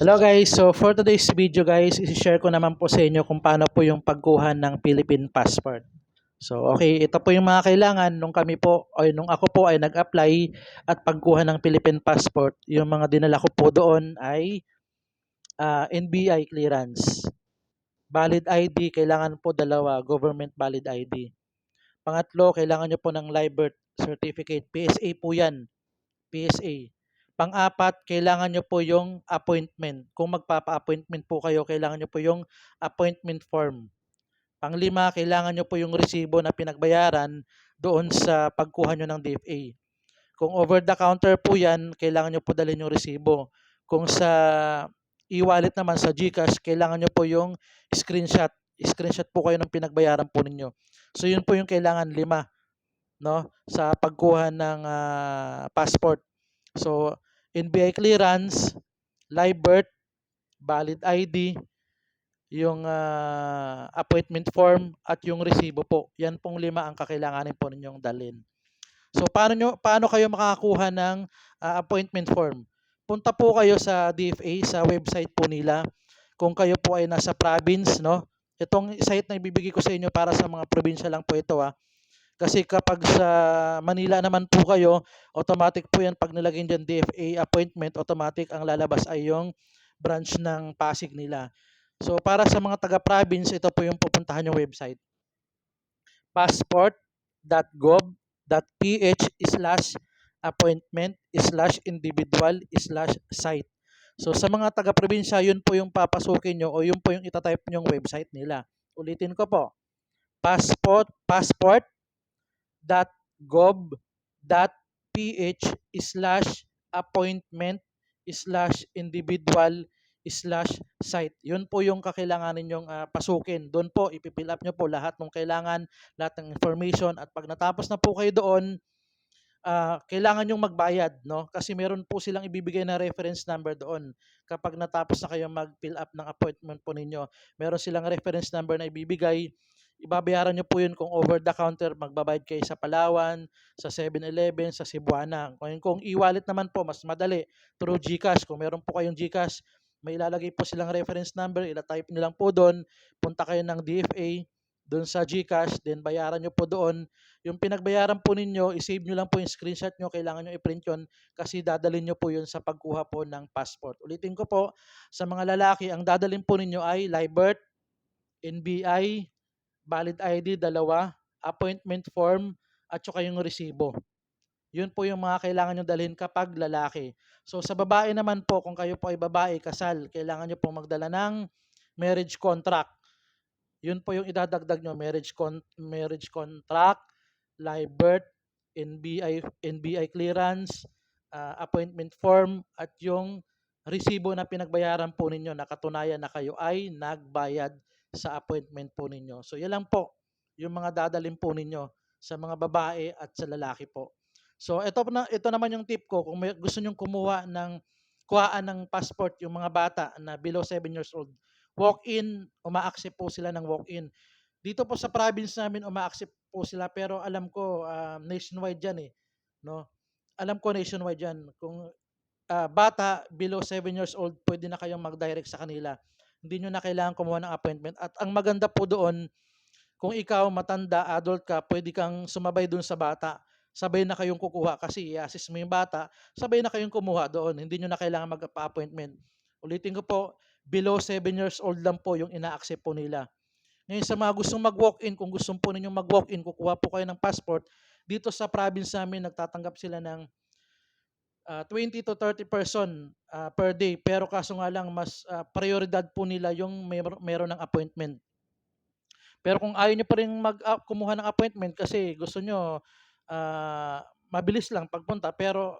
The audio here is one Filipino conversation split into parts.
Hello guys, so for today's video guys, isi-share ko naman po sa inyo kung paano po yung pagkuha ng Philippine passport. So okay, ito po yung mga kailangan nung kami po, o nung ako po ay nag-apply at pagkuha ng Philippine passport. Yung mga dinala ko po doon ay ah, NBI clearance. Valid ID, kailangan po dalawa, government valid ID. Pangatlo, kailangan nyo po ng live birth certificate. PSA po yan. PSA. Pang-apat, kailangan nyo po yung appointment. Kung magpapa-appointment po kayo, kailangan nyo po yung appointment form. Panglima, kailangan nyo po yung resibo na pinagbayaran doon sa pagkuha nyo ng DFA. Kung over the counter po yan, kailangan nyo po dalhin yung resibo. Kung sa e-wallet naman sa GCash, kailangan nyo po yung screenshot. Screenshot po kayo ng pinagbayaran po ninyo. So yun po yung kailangan lima no sa pagkuha ng ah, passport. So NBI clearance, live birth, valid ID, yung ah, appointment form at yung resibo po. Yan pong lima ang kakailanganin po ninyong dalhin. So paano nyo paano kayo makakakuha ng ah, appointment form? Punta po kayo sa DFA sa website po nila. Kung kayo po ay nasa province, no? Itong site na ibibigay ko sa inyo para sa mga probinsya lang po ito ah. Kasi kapag sa Manila naman po kayo, automatic po yan pag nilagay dyan DFA appointment, automatic ang lalabas ay yung branch ng Pasig nila. So para sa mga taga-province, ito po yung pupuntahan yung website. passport.gov.ph slash appointment slash individual slash site. So sa mga taga-probinsya, yun po yung papasukin nyo o yun po yung itatype nyong website nila. Ulitin ko po. Passport, passport gov.ph slash appointment slash individual slash site. Yun po yung kakailanganin nyong ah, pasukin. Doon po, ipipill up nyo po lahat ng kailangan, lahat ng information at pag natapos na po kayo doon, ah, kailangan yung magbayad, no? Kasi meron po silang ibibigay na reference number doon. Kapag natapos na kayo mag-fill up ng appointment po ninyo, meron silang reference number na ibibigay ibabayaran nyo po yun kung over the counter, magbabayad kayo sa Palawan, sa 7-Eleven, sa Cebuana. Kung, kung e-wallet naman po, mas madali, through GCash. Kung meron po kayong GCash, may ilalagay po silang reference number, ila-type nyo lang po doon, punta kayo ng DFA, doon sa GCash, then bayaran nyo po doon. Yung pinagbayaran po ninyo, isave nyo lang po yung screenshot nyo, kailangan nyo i-print yun kasi dadalhin nyo po yun sa pagkuha po ng passport. Ulitin ko po, sa mga lalaki, ang dadalhin po ninyo ay live birth, NBI, valid ID, dalawa, appointment form, at saka yung resibo. Yun po yung mga kailangan nyo dalhin kapag lalaki. So sa babae naman po, kung kayo po ay babae, kasal, kailangan nyo pong magdala ng marriage contract. Yun po yung idadagdag nyo, marriage, con- marriage contract, live birth, NBI, NBI clearance, ah, appointment form, at yung resibo na pinagbayaran po ninyo na katunayan na kayo ay nagbayad sa appointment po ninyo. So yan lang po yung mga dadalhin po ninyo sa mga babae at sa lalaki po. So ito na ito naman yung tip ko kung may gusto niyo kumuha ng kuhaan ng passport yung mga bata na below 7 years old. Walk-in, uma-accept po sila ng walk-in. Dito po sa province namin uma-accept po sila pero alam ko ah, nationwide yan eh, no? Alam ko nationwide yan. Kung ah, bata below 7 years old, pwede na kayong mag-direct sa kanila. Hindi nyo na kailangan kumuha ng appointment. At ang maganda po doon, kung ikaw matanda, adult ka, pwede kang sumabay doon sa bata. Sabay na kayong kukuha kasi i-assist mo yung bata, sabay na kayong kumuha doon. Hindi nyo na kailangan mag-appointment. Ulitin ko po, below 7 years old lang po yung ina-accept po nila. Ngayon sa mga gustong mag-walk-in, kung gusto po ninyong mag-walk-in, kukuha po kayo ng passport, dito sa province namin, nagtatanggap sila ng ah, 20 to 30 person ah, per day. Pero kaso nga lang, mas ah, prioridad po nila yung mer- meron ng appointment. Pero kung ayaw nyo pa rin mag, ah, kumuha ng appointment kasi gusto nyo ah, mabilis lang pagpunta, pero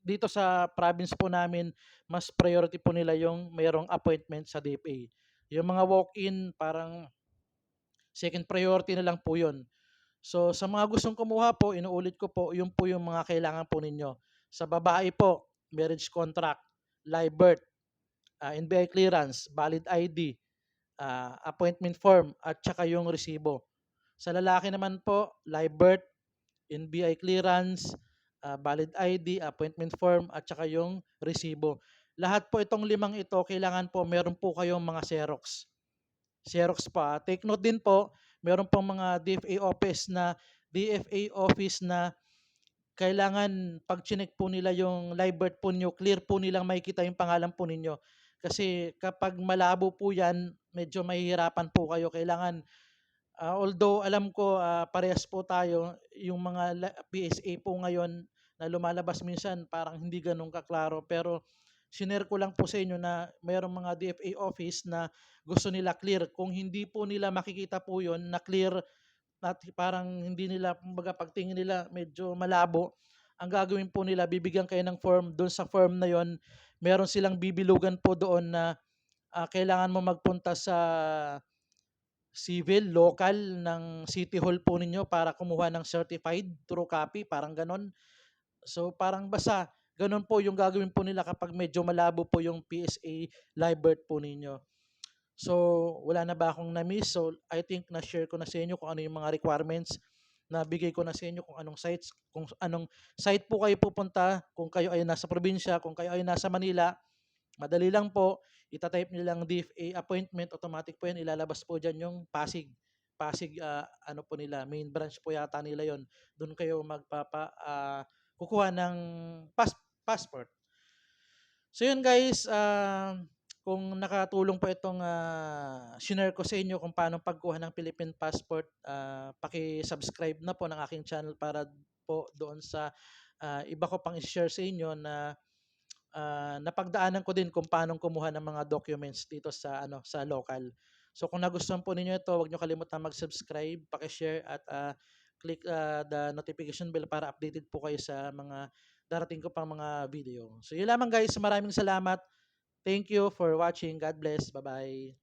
dito sa province po namin, mas priority po nila yung mayroong appointment sa DFA. Yung mga walk-in, parang second priority na lang po yun. So sa mga gustong kumuha po, inuulit ko po, yun po yung mga kailangan po ninyo. Sa babae po, marriage contract, live birth, ah, NBI clearance, valid ID, ah, appointment form, at saka yung resibo. Sa lalaki naman po, live birth, NBI clearance, ah, valid ID, appointment form, at saka yung resibo. lahat po itong limang ito, kailangan po meron po kayong mga Xerox. Xerox pa. Take note din po, meron pong mga DFA office na DFA office na kailangan pag chinek po nila yung live birth po niyo, clear po nilang makikita yung pangalan po ninyo. Kasi kapag malabo po yan, medyo mahihirapan po kayo. Kailangan, ah, although alam ko ah, parehas po tayo, yung mga PSA po ngayon na lumalabas minsan parang hindi ganun kaklaro. Pero sinare ko lang po sa inyo na mayroong mga DFA office na gusto nila clear. Kung hindi po nila makikita po yon na clear at parang hindi nila, kumbaga pagtingin nila medyo malabo, ang gagawin po nila, bibigyan kayo ng form, doon sa form na yon meron silang bibilugan po doon na ah, kailangan mo magpunta sa civil, local ng City Hall po ninyo para kumuha ng certified true copy, parang ganon. So parang basta, ganun po yung gagawin po nila kapag medyo malabo po yung PSA live birth po ninyo. So, wala na ba akong na-miss? So, I think na-share ko na sa inyo kung ano yung mga requirements na bigay ko na sa inyo kung anong sites, kung anong site po kayo pupunta, kung kayo ay nasa probinsya, kung kayo ay nasa Manila, madali lang po, itatype nyo lang DFA appointment, automatic po yan, ilalabas po dyan yung Pasig. Pasig, ah, ano po nila, main branch po yata nila yon Doon kayo magpapa, ah, kukuha ng pas passport. So yun guys, ah, kung nakatulong po itong uh, shinare ko sa inyo kung paano pagkuha ng Philippine passport, ah, paki-subscribe na po ng aking channel para po doon sa ah, iba ko pang i-share sa inyo na ah, napagdaanan ko din kung paano kumuha ng mga documents dito sa ano sa local. So kung nagustuhan po ninyo ito, huwag niyo kalimutan mag-subscribe, paki-share at ah, click ah, the notification bell para updated po kayo sa mga darating ko pang mga video. So yun lamang guys, maraming salamat. Thank you for watching. God bless. Bye-bye.